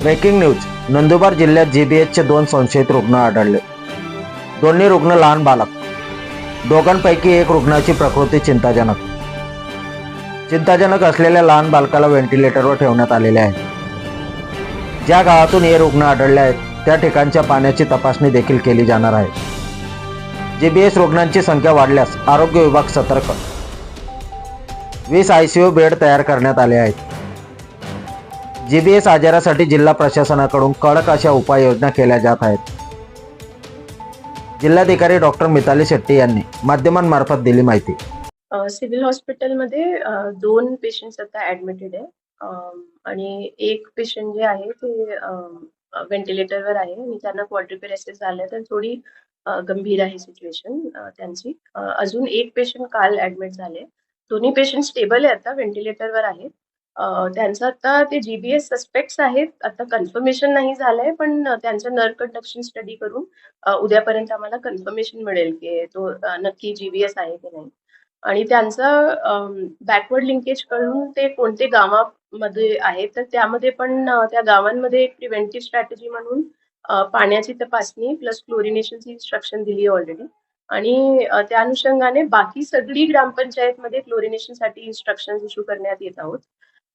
Breaking news. Nandurbar जिल्ह्यात जीबीएचचे दोन संशयित रुग्ण आढळले. दोन्ही रुग्ण लहान बालक. दोघांपैकी एक रुग्णाची प्रकृती चिंताजनक. चिंताजनक असलेल्या लहान बालकाला व्हेंटिलेटरवर ठेवण्यात आलेले आहे. ज्या गावातून हे रुग्ण आढळले आहेत त्या ठिकाणच्या पाण्याची तपासणी देखील केली जाणार आहे. जीबीएस रुग्णांची संख्या वाढल्यास आरोग्य विभाग सतर्क. वीस आयसीयू बेड तयार करण्यात आले आहेत. जीबीएस आजारासाठी जिल्हा प्रशासनाकडून कडक अशा उपाययोजना केल्या जात आहेत. जिल्हाधिकारी डॉक्टर मिताली शेट्टी यांनी माध्यमांमार्फत दिली माहिती. सिव्हिल हॉस्पिटलमध्ये दोन पेशंट आता ऍडमिटेड आहे आणि एक पेशंट जे आहे ते व्हेंटिलेटरवर आहे आणि त्यांना क्वाड्रिपेरेसिस झालं तर थोडी गंभीर आहे सिच्युएशन त्यांची. अजून एक पेशंट काल ऍडमिट झाले. दोन्ही पेशंट स्टेबल आहे आता व्हेंटिलेटरवर आहेत. त्यांचं आता ते जीबीएस सस्पेक्ट्स आहेत. आता कन्फर्मेशन नाही झालंय पण त्यांचं नर कंडक्शन स्टडी करून उद्यापर्यंत आम्हाला कन्फर्मेशन मिळेल की तो नक्की जीबीएस आहे की नाही. आणि त्यांचं बॅकवर्ड लिंकेज करून ते कोणते गावामध्ये आहे तर त्यामध्ये पण त्या गावांमध्ये एक प्रिव्हेंटिव्ह स्ट्रॅटेजी म्हणून पाण्याची तपासणी प्लस क्लोरिनेशनची इन्स्ट्रक्शन दिली ऑलरेडी आणि त्या अनुषंगाने बाकी सगळी ग्रामपंचायतमध्ये क्लोरिनेशनसाठी इन्स्ट्रक्शन इश्यू करण्यात येत आहोत.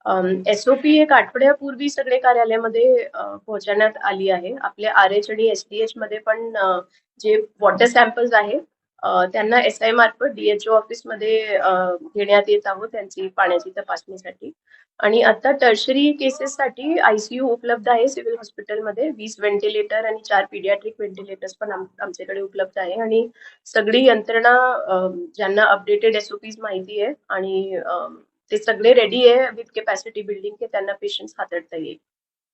एसओपी एक आठवड्यापूर्वी सगळे कार्यालयामध्ये पोहोचवण्यात आली आहे. आपल्या आर एच आणि एस डी एच मध्ये पण जे वॉटर सॅम्पल्स आहेत त्यांना एस आय मार्फत डीएचओ ऑफिसमध्ये मध्ये घेण्यात येत आहोत त्यांची पाण्याची तपासणीसाठी. आणि आता टर्शरी केसेससाठी आयसीयू उपलब्ध आहे सिव्हिल हॉस्पिटलमध्ये वीस व्हेंटिलेटर आणि चार पिडियाट्रिक व्हेंटिलेटर्स पण आमच्याकडे उपलब्ध आहे. आणि सगळी यंत्रणा ज्यांना अपडेटेड एसओपीज माहिती आहे आणि ते सगळे रेडी आहे विथ कॅपॅसिटी बिल्डिंग की त्यांना पेशंट्स हाताळता येईल.